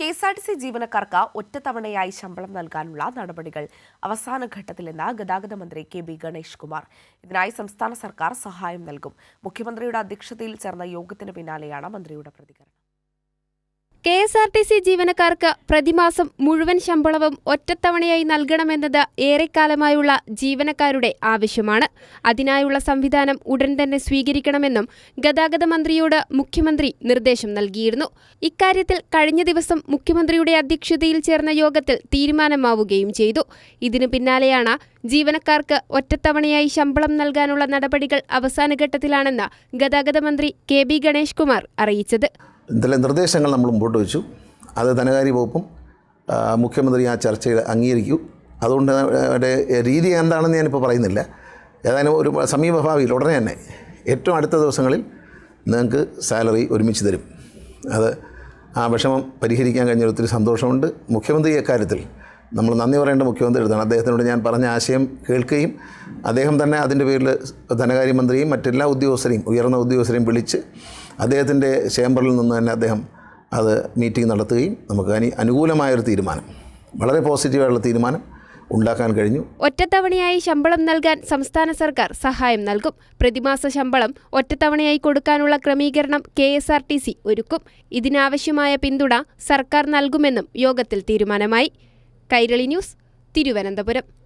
K S R T C ജീവനക്കാർക്ക് ഒറ്റത്തവണയായി ശമ്പളം നൽകാനുള്ള നടപടികൾ അവസാന ഘട്ടത്തിലെന്ന് ഗതാഗത മന്ത്രി കെ ബി ഗണേഷ് കുമാർ. ഇതിനായി സംസ്ഥാന സർക്കാർ സഹായം നൽകും. മുഖ്യമന്ത്രിയുടെ അധ്യക്ഷതയിൽ ചേർന്ന യോഗത്തിന് പിന്നാലെയാണ് മന്ത്രിയുടെ പ്രതികരണം. K S R T C ജീവനക്കാർക്ക് പ്രതിമാസം മുഴുവൻ ശമ്പളവും ഒറ്റത്തവണയായി നൽകണമെന്നത് ഏറെക്കാലമായുള്ള ജീവനക്കാരുടെ ആവശ്യമാണ്. അതിനായുള്ള സംവിധാനം ഉടൻ തന്നെ സ്വീകരിക്കണമെന്നും ഗതാഗത മന്ത്രിയോട് മുഖ്യമന്ത്രി നിർദ്ദേശം നൽകിയിരുന്നു. ഇക്കാര്യത്തിൽ കഴിഞ്ഞ ദിവസം മുഖ്യമന്ത്രിയുടെ അധ്യക്ഷതയിൽ ചേർന്ന യോഗത്തിൽ തീരുമാനമാവുകയും ചെയ്തു. ഇതിനു പിന്നാലെയാണ് ജീവനക്കാർക്ക് ഒറ്റത്തവണയായി ശമ്പളം നൽകാനുള്ള നടപടികൾ അവസാനഘട്ടത്തിലാണെന്ന് ഗതാഗത മന്ത്രി കെ ബി ഗണേഷ് കുമാർ അറിയിച്ചത്. ഇതിലെ നിർദ്ദേശങ്ങൾ നമ്മൾ മുമ്പോട്ട് വെച്ചു. അത് ധനകാര്യ വകുപ്പും മുഖ്യമന്ത്രി ആ ചർച്ചയിൽ അംഗീകരിക്കൂ. അതുകൊണ്ട് അതിന്റെ രീതി എന്താണെന്ന് ഞാനിപ്പോൾ പറയുന്നില്ല. ഏതായാലും ഒരു സമീപഭാവിയിൽ ഉടനെ തന്നെ ഏറ്റവും അടുത്ത ദിവസങ്ങളിൽ നിങ്ങൾക്ക് സാലറി ഒരുമിച്ച് തരും. അത് ആ വിഷമം പരിഹരിക്കാൻ കഴിഞ്ഞ ഒത്തിരി സന്തോഷമുണ്ട്. മുഖ്യമന്ത്രി അക്കാര്യത്തിൽ നമ്മൾ നന്ദി പറയേണ്ട മുഖ്യമന്ത്രി എഴുതണം അദ്ദേഹത്തിനോട് ഞാൻ പറഞ്ഞ ആശയം കേൾക്കുകയും അദ്ദേഹം തന്നെ അതിന്റെ പേരിൽ ധനകാര്യമന്ത്രിയും മറ്റെല്ലാ ഉദ്യോഗസ്ഥരെയും ഉയർന്ന ഉദ്യോഗസ്ഥരെയും വിളിച്ച് അദ്ദേഹത്തിന്റെ ചേംബറിൽ നിന്ന് തന്നെ അദ്ദേഹം അത് മീറ്റിംഗ് നടത്തുകയും നമുക്ക് അനി അനുകൂലമായൊരു തീരുമാനം വളരെ പോസിറ്റീവായുള്ള തീരുമാനം ഉണ്ടാക്കാൻ കഴിഞ്ഞു. ഒറ്റത്തവണയായി ശമ്പളം നൽകാൻ സംസ്ഥാന സർക്കാർ സഹായം നൽകും. പ്രതിമാസ ശമ്പളം ഒറ്റത്തവണയായി കൊടുക്കാനുള്ള ക്രമീകരണം K S R T C ഒരുക്കും. ഇതിനാവശ്യമായ പിന്തുണ സർക്കാർ നൽകുമെന്നും യോഗത്തിൽ തീരുമാനമായി. കൈരളി ന്യൂസ് തിരുവനന്തപുരം.